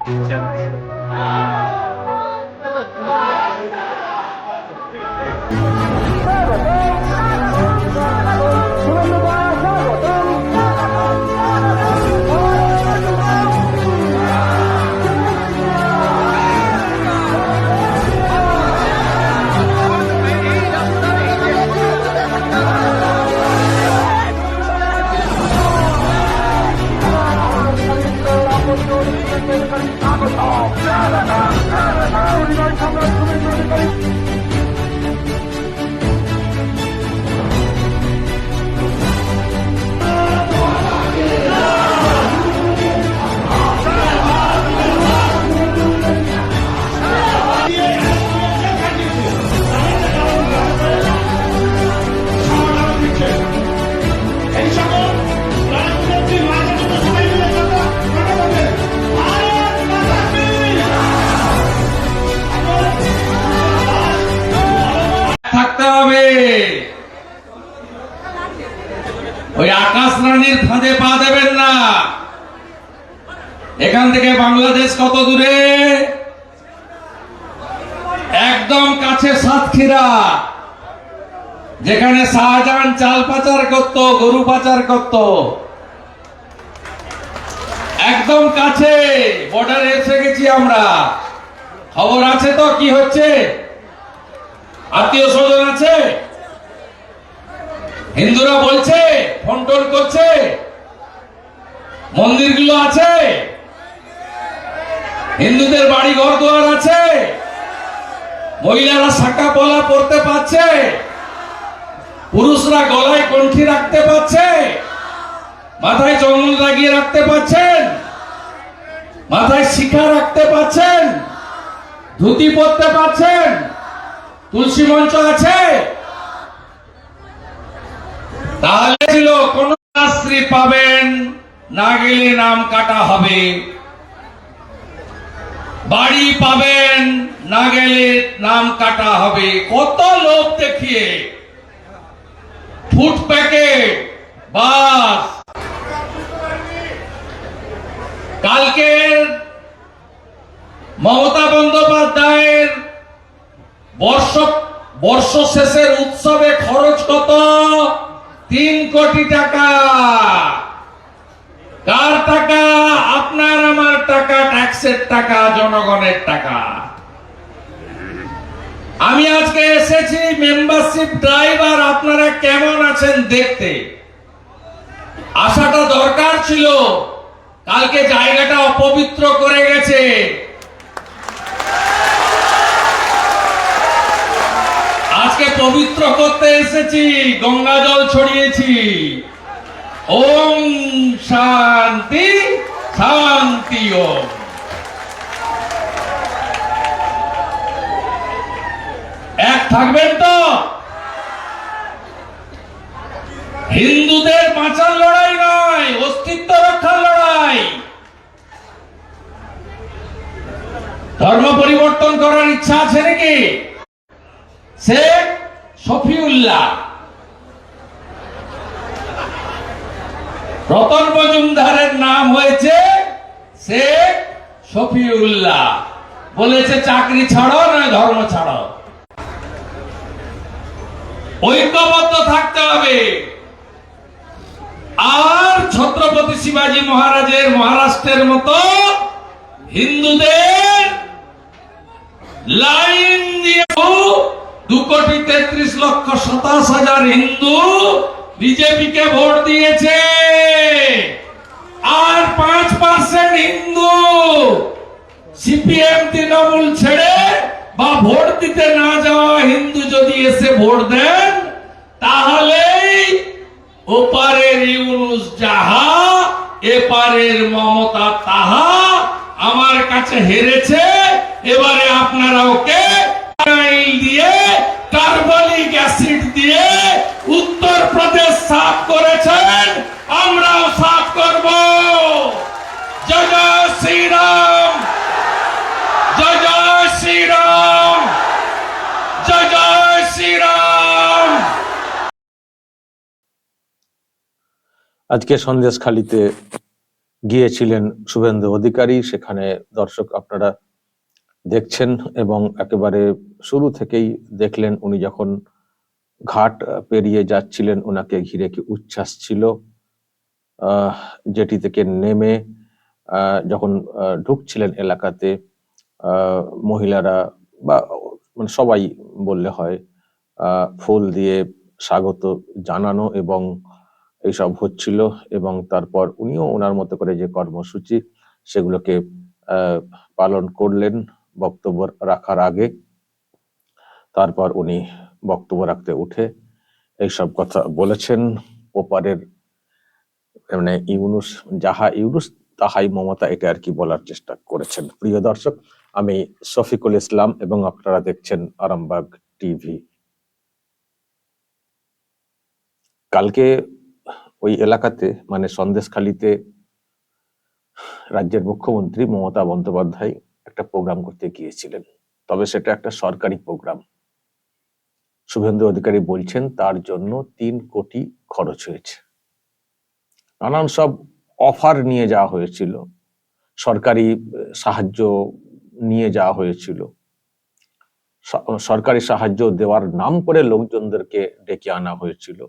থাকতে আকাশ ফাঁদে পা দেবেন না। এখান থেকে বাংলাদেশ কত দূরে? একদম কাছে সাতক্ষীরা। যেখানে শাহজাহান চাল পাচার করত, গরু পাচার করত। একদম কাছে বর্ডারে এসে গেছি আমরা। খবর আছে তো? কি হচ্ছে? আত্মীয় স্বজন আছে? হিন্দুরা বলছে, ফোন টোন করছে। মন্দিরগুলো আছে। হিন্দুদের বাড়ি ঘর দুয়ার আছে। মহিলারা শাখা পলা পড়তে পারছে। পুরুষরা গলায় কণ্ঠি রাখতে পারছে। মাথায় চন্দন লাগিয়ে রাখতে পারছেন। মাথায় শিখা রাখতে পারছেন। ধুতি পরতে পারছেন। তুলসী মঞ্চ আছে। তাহলে ছিল, কোন শাস্ত্রী পাবেন, না গেলে নাম কাটা হবে। বাড়ি পাবেন, না গেলে নাম কাটা হবে। কত লোক দেখিয়ে। Food packet, bus. কালকের মমতা বন্দ্যোপাধ্যায়ের বর্ষ বর্ষ শেষের উৎসবে খরচ কত? তিন কোটি টাকা। কার টাকা? আপনার, আমার টাকা, ট্যাক্সের টাকা, জনগণের টাকা। আমি আজকে এসেছি মেম্বারশিপ ড্রাইভার আপনারা কেমন আছেন দেখতে? আসাটা দরকার ছিল, কালকে জায়গাটা অপবিত্র করে গেছে। আজকে পবিত্র করতে এসেছি, গঙ্গা জল ছড়িয়েছি। ওম শান্তি শান্তি ওম। এক থাকবেন তো? হিন্দুদের বাঁচার লড়াই নয়, অস্তিত্ব রক্ষার লড়াই। ধর্ম পরিবর্তন করার ইচ্ছা আছে নাকি? শেখ শফিউল্লাহ। রতন মজুমদারের নাম হয়েছে শেখ শফিউল্লাহ। বলেছে, চাকরি ছাড়ো, নয় ধর্ম ছাড়ো। ঐক্যবদ্ধ থাকতে হবে। আর ছত্রপতি শিবাজী মহারাজের মহারাষ্ট্রের মতো হিন্দুদের লাইন দিয়ে দু কোটি তেত্রিশ লক্ষ সাতাশ হাজার হিন্দু বিজেপিকে ভোট দিয়েছে। আর পাঁচ পার্সেন্ট হিন্দু সিপিএম তৃণমূল ছেড়ে বা ভোট দিতে না যাওয়া হিন্দু যদি এসে ভোট দেন, তাহলেই ওপারের ইউনুস যাহা, এপারের মমতা তাহা আমার কাছে হেরেছে। এবারে আপনারা ওকে আজকে সন্দেশখালিতে গিয়েছিলেন শুভেন্দু অধিকারী। সেখানে দর্শক আপনারা দেখছেন এবং একেবারে শুরু থেকেই দেখলেন উনি যখন ঘাট পেরিয়ে যাচ্ছিলেন ওনাকে ঘিরে কি উচ্ছ্বাস ছিল যেটি থেকে নেমে যখন ঢুকছিলেন এলাকাতে মহিলারা বা মানে সবাই বললে হয় ফুল দিয়ে স্বাগত জানানো এবং এইসব হচ্ছিল এবং তারপর উনিও ওনার মতো করে যে কর্মসূচি সেগুলোকে পালন করলেন বক্তব্য রাখার আগে। তারপর উনি বক্তব্য রাখতে উঠে এইসব কথা বলেছেন ওপারের মানে ইউনুস, যাহা ইউনুস তাহাই মমতা এটা আর কি বলার চেষ্টা করেছেন। প্রিয় দর্শক, আমি শফিকুল ইসলাম এবং আপনারা দেখছেন আরামবাগ টিভি। কালকে ওই এলাকাতে মানে সন্দেশখালিতে রাজ্যের মুখ্যমন্ত্রী মমতা বন্দ্যোপাধ্যায় একটা প্রোগ্রাম করতে গিয়েছিলেন। তবে সেটা একটা সরকারি প্রোগ্রাম। শুভেন্দু অধিকারী বলছেন, তার জন্য তিন কোটি খরচ হয়েছে। নানান সব অফার নিয়ে যাওয়া হয়েছিল। সরকারি সাহায্য নিয়ে যাওয়া হয়েছিল। সরকারি সাহায্য দেওয়ার নাম করে লোকজনদেরকে ডেকে আনা হয়েছিল।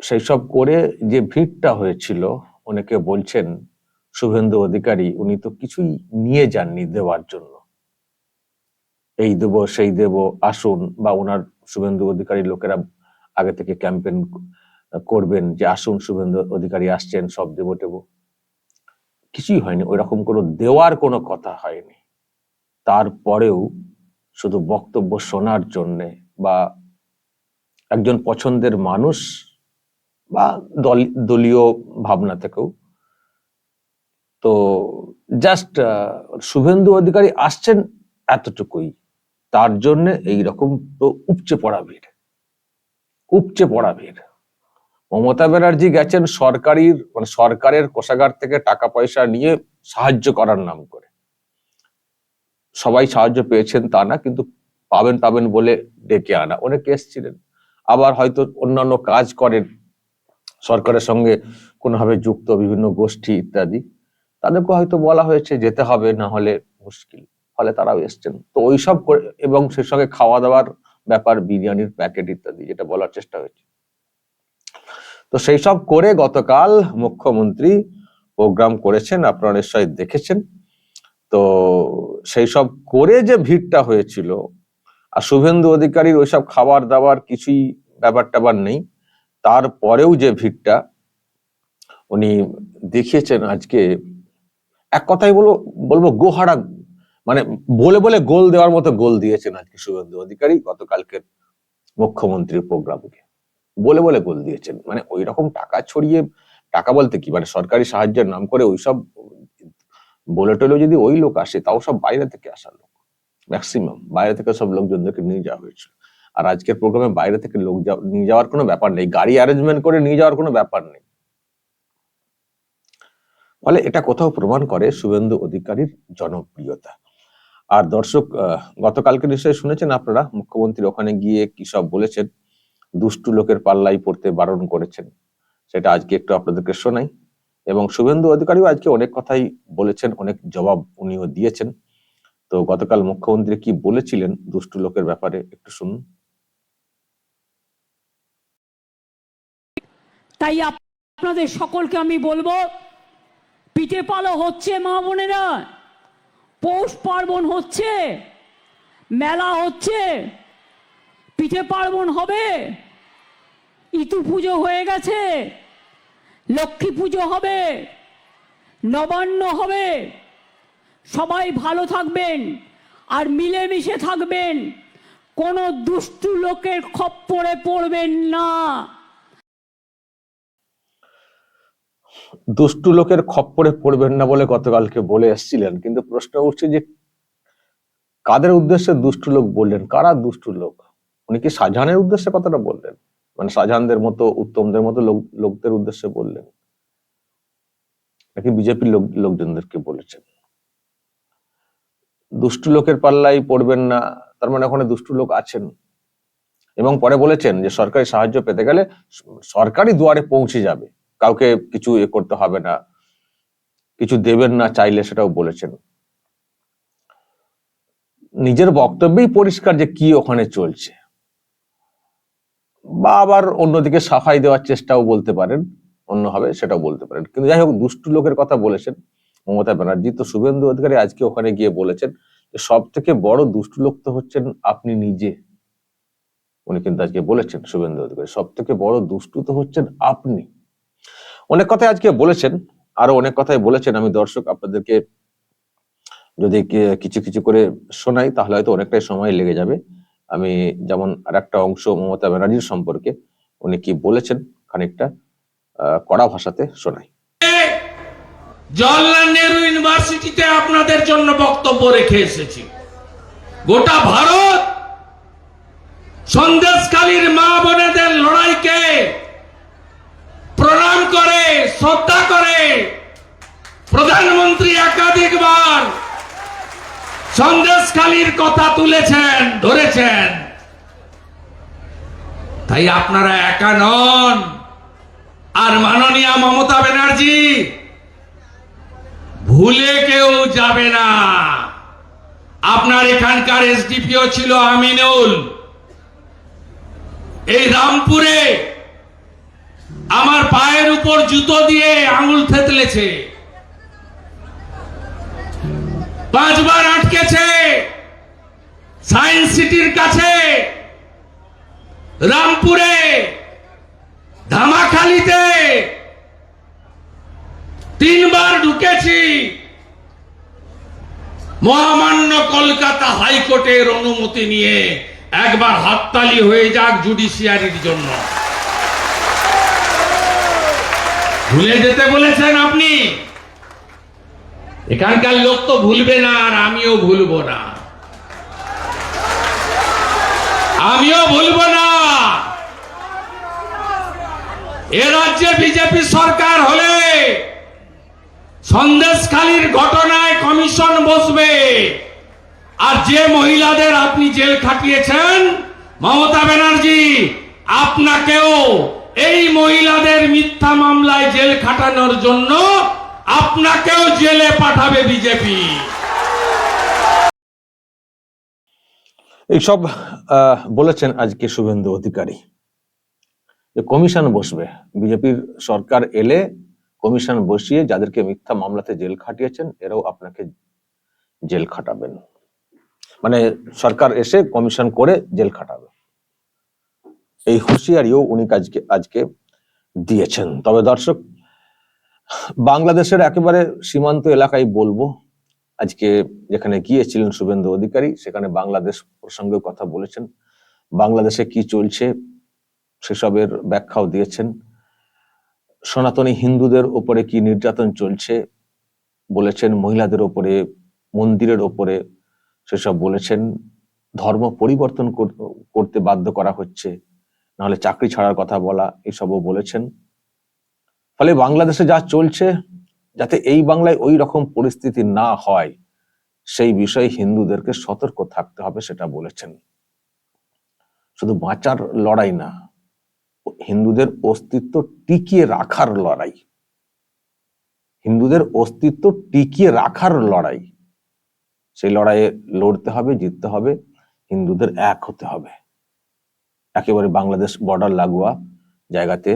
সেই সব করে যে ভিড়টা হয়েছিল, অনেকে বলছেন শুভেন্দু অধিকারী উনি তো কিছুই নিয়ে যাননি দেওয়ার জন্য। এই দেব, সেই দেব, আসুন বা ওনার শুভেন্দু অধিকারী লোকেরা আগে থেকে ক্যাম্পেন করবেন যে আসুন শুভেন্দু অধিকারী আসছেন, সব দেব টেব। কিছুই হয়নি ওই রকম কোনো দেওয়ার কোনো কথা হয়নি। তারপরেও শুধু বক্তব্য শোনার জন্যে বা একজন পছন্দের মানুষ বা দল, দলীয় ভাবনা থেকেও। তো জাস্ট শুভেন্দু অধিকারী আসছেন এতটুকুই। তার জন্য এইরকম তো উপচে পড়া ভিড়। উপচে পড়া ভিড়। মমতা ব্যানার্জি গেছেন সরকারির মানে সরকারের কোষাগার থেকে টাকা পয়সা নিয়ে সাহায্য করার নাম করে। সবাই সাহায্য পেয়েছেন তা না, কিন্তু পাবেন পাবেন বলে ডেকে আনা। অনেকে এসেছিলেন। আবার হয়তো অন্যান্য কাজ করেন। সরকারের সঙ্গে কোনোভাবে যুক্ত বিভিন্ন গোষ্ঠী ইত্যাদি, তাদেরকে হয়তো বলা হয়েছে যেতে হবে, না হলে মুশকিল। ফলে তারাও এসছেন। তো ওইসব এবং সে সঙ্গে খাওয়া দাওয়ার ব্যাপার, বিরিয়ানির প্যাকেট ইত্যাদি, যেটা বলার চেষ্টা হয়েছে। তো সেই সব করে গতকাল মুখ্যমন্ত্রী প্রোগ্রাম করেছেন, আপনারা নিশ্চয়ই দেখেছেন। তো সেই সব করে যে ভিড়টা হয়েছিল, আর শুভেন্দু অধিকারীর ওইসব খাবার দাবার কিছুই ব্যাপার ট্যাপার নেই। তারপরেও যে ভিড়টা উনি দেখিয়েছেন আজকে, এক কথাই বলব বলব গোহারা মানে বলে বলে গোল দেওয়ার মতো গোল দিয়েছেন আজকে শুভেন্দু অধিকারী গতকালকের মুখ্যমন্ত্রীর প্রোগ্রামকে। বলে বলে গোল দিয়েছেন। মানে ওই রকম টাকা ছড়িয়ে, টাকা বলতে কি? মানে সরকারি সাহায্যের নাম করে ওইসব বলে টলে যদি ওই লোক আসে, তাও সব বাইরে থেকে আসা লোক। ম্যাক্সিমাম বাইরে থেকে সব লোকজনদেরকে নিয়ে যাওয়া হয়েছিল। আর আজকের প্রোগ্রামে বাইরে থেকে লোক নিয়ে যাওয়ার কোনো ব্যাপার নেই। গাড়ি অ্যারেঞ্জমেন্ট করে নিয়ে যাওয়ার কোনো ব্যাপার নেই। ফলে এটা কোথাও প্রমাণ করে শুভেন্দু অধিকারীর জনপ্রিয়তা। আর দর্শক গতকালকে নিশ্চয়ই শুনেছেন আপনারা মুখ্যমন্ত্রী ওখানে গিয়ে কি সব বলেছেন? দুষ্টু লোকের পাল্লাই পড়তে বারণ করেছেন। সেটা আজকে একটু আপনাদেরকে শোনাই। এবং শুভেন্দু অধিকারীও আজকে অনেক কথাই বলেছেন, অনেক জবাব উনিও দিয়েছেন। তো গতকাল মুখ্যমন্ত্রী কি বলেছিলেন দুষ্টু লোকের ব্যাপারে একটু শুনুন। তাই আপ- আপনাদের সকলকে আমি বলব, পিঠে পালো হচ্ছে, মা বোনেরা। পৌষ পার্বণ হচ্ছে, মেলা হচ্ছে, পিঠে পার্বণ হবে, ইতু পুজো হয়ে গেছে, লক্ষ্মী পুজো হবে, নবান্ন হবে। সবাই ভালো থাকবেন আর মিলেমিশে থাকবেন। কোনো দুষ্টু লোকের খপ্পরে পড়বেন না। দুষ্টু লোকের খপ্পরে পড়বেন না বলে গতকালকে বলে এসেছিলেন, কিন্তু প্রশ্ন উঠছে যে কাদের উদ্দেশ্যে দুষ্টু লোক বললেন? কারা দুষ্টু লোক? উনি কি শাহজাহানের উদ্দেশ্যে কথাটা বললেন? মানে শাহজাহানদের মতো, উত্তমদের মতো লোক, লোকদের উদ্দেশ্যে বললেন? নাকি বিজেপির লোক, লোকজনদেরকে বলেছেন? দুষ্টু লোকের পাল্লাই পড়বেন না, তার মানে ওখানে দুষ্টু লোক আছেন। এবং পরে বলেছেন যে সরকারি সাহায্য পেতে গেলে সরকারি দুয়ারে পৌঁছে যাবে। কাউকে কিছু এ করতে হবে না। কিছু দেবেন না, চাইলে সেটাও বলেছেন। নিজের বক্তব্যেই পরিষ্কার যে কি ওখানে চলছে। বা আবার অন্যদিকে সাফাই দেওয়ার চেষ্টাও বলতে পারেন, অন্যভাবে সেটাও বলতে পারেন। কিন্তু যাই হোক, দুষ্টু লোকের কথা বলেছেন মমতা ব্যানার্জি। তো শুভেন্দু অধিকারী আজকে ওখানে গিয়ে বলেছেন যে সব থেকে বড় দুষ্টু লোক তো হচ্ছেন আপনি নিজে। উনি কিন্তু আজকে বলেছেন, শুভেন্দু অধিকারী সব থেকে বড় দুষ্টু তো হচ্ছেন আপনি। অনেক কথাই আজকে বলেছেন, আরও অনেক কথাই বলেছেন। আমি দর্শক আপনাদেরকে যদি কিছু কিছু করে শোনাই, তাহলে হয়তো অনেকটাই সময় লেগে যাবে। আমি যেমন আর একটা অংশ মমতা ব্যানার্জির সম্পর্কে উনি কি বলেছেন, খানিকটা কড়া ভাষাতে শোনাই। জওয়াহরলাল নেহরু ইউনিভার্সিটিতে আপনাদের জন্য বক্তব্য রেখে এসেছি। গোটা ভারত সন্দেশকালীর মা বোনেদের শ্রদ্ধা করে প্রধানমন্ত্রী একাধিকবার সন্দেশখালীর কথা তুলেছেন, ধরেছেন। তাই আপনারা একা নন। আর মাননীয় মমতা ব্যানার্জি, ভুলে কেউ যাবে না। আপনার এখানকার এসডিপিও ছিল আমিনুল। এই রামপুরে আমার পায়ের উপর জুতো দিয়ে আঙুল থেতলেছে। পাঁচবার আটকেছে। সায়েন্স সিটির কাছে। রামপুরে। ধামাখালিতে। তিনবার ঢুকেছি। মহামান্য কলকাতা হাইকোর্টের অনুমতি নিয়ে একবার হাততালি হয়ে যাক জুডিশিয়ারির জন্য। ভুলে যেতে বলেছেন আপনি? এখানকার লোক তো ভুলবে না আর আমিও ভুলবো না। আমিও ভুলবো না। এ রাজ্যে বিজেপি সরকার হলে সন্দেশখালীর ঘটনায় কমিশন বসবে। আর যে মহিলাদের আপনি জেল খাটিয়েছেন, মমতা ব্যানার্জি, আপনাকেও। এই মহিলাদের মিথ্যা মামলায় জেল খাটানোর জন্য আপনাকেও জেলে পাঠাবে বিজেপি। এইসব বলেছেন আজকে শুভেন্দু অধিকারী। যে কমিশন বসবে, বিজেপির সরকার এলে কমিশন বসিয়ে যাদেরকে মিথ্যা মামলাতে জেল খাটিয়েছেন, এরাও আপনাকে জেল খাটাবেন। মানে সরকার এসে কমিশন করে জেল খাটাবে। এই হুঁশিয়ারিও উনি আজকে আজকে দিয়েছেন। তবে দর্শক, বাংলাদেশের একেবারে সীমান্ত এলাকায় বলব, আজকে যেখানে গিয়েছিলেন শুভেন্দু অধিকারী, সেখানে বাংলাদেশ প্রসঙ্গে কথা বলেছেন। বাংলাদেশে কি চলছে সেসবের ব্যাখ্যাও দিয়েছেন। সনাতনী হিন্দুদের ওপরে কি নির্যাতন চলছে বলেছেন, মহিলাদের ওপরে, মন্দিরের ওপরে সেসব বলেছেন। ধর্ম পরিবর্তন করতে বাধ্য করা হচ্ছে। নাহলে চাকরি ছাড়ার কথা বলা, এসবও বলেছেন। ফলে বাংলাদেশে যা চলছে, যাতে এই বাংলায় ওই রকম পরিস্থিতি না হয়, সেই বিষয়ে হিন্দুদেরকে সতর্ক থাকতে হবে সেটা বলেছেন। শুধু বাঁচার লড়াই না, হিন্দুদের অস্তিত্ব টিকিয়ে রাখার লড়াই। হিন্দুদের অস্তিত্ব টিকিয়ে রাখার লড়াই। সেই লড়াইয়ে লড়তে হবে, জিততে হবে, হিন্দুদের এক হতে হবে। একেবারে বাংলাদেশ বর্ডার লাগোয়া জায়গাতে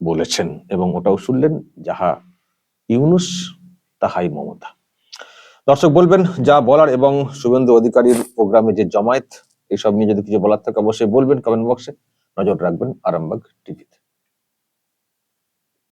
বলেছেন এবং ওটাও শুনলেন যাহা ইউনুস, তাহাই মমতা। দর্শক বলবেন, যা বলার এবং শুভেন্দু অধিকারীর প্রোগ্রামে যে জমায়েত, এসব নিয়ে যদি কিছু বলার থাকে অবশ্যই বলবেন কমেন্ট বক্সে। নজর রাখবেন আরামবাগ টিভিতে।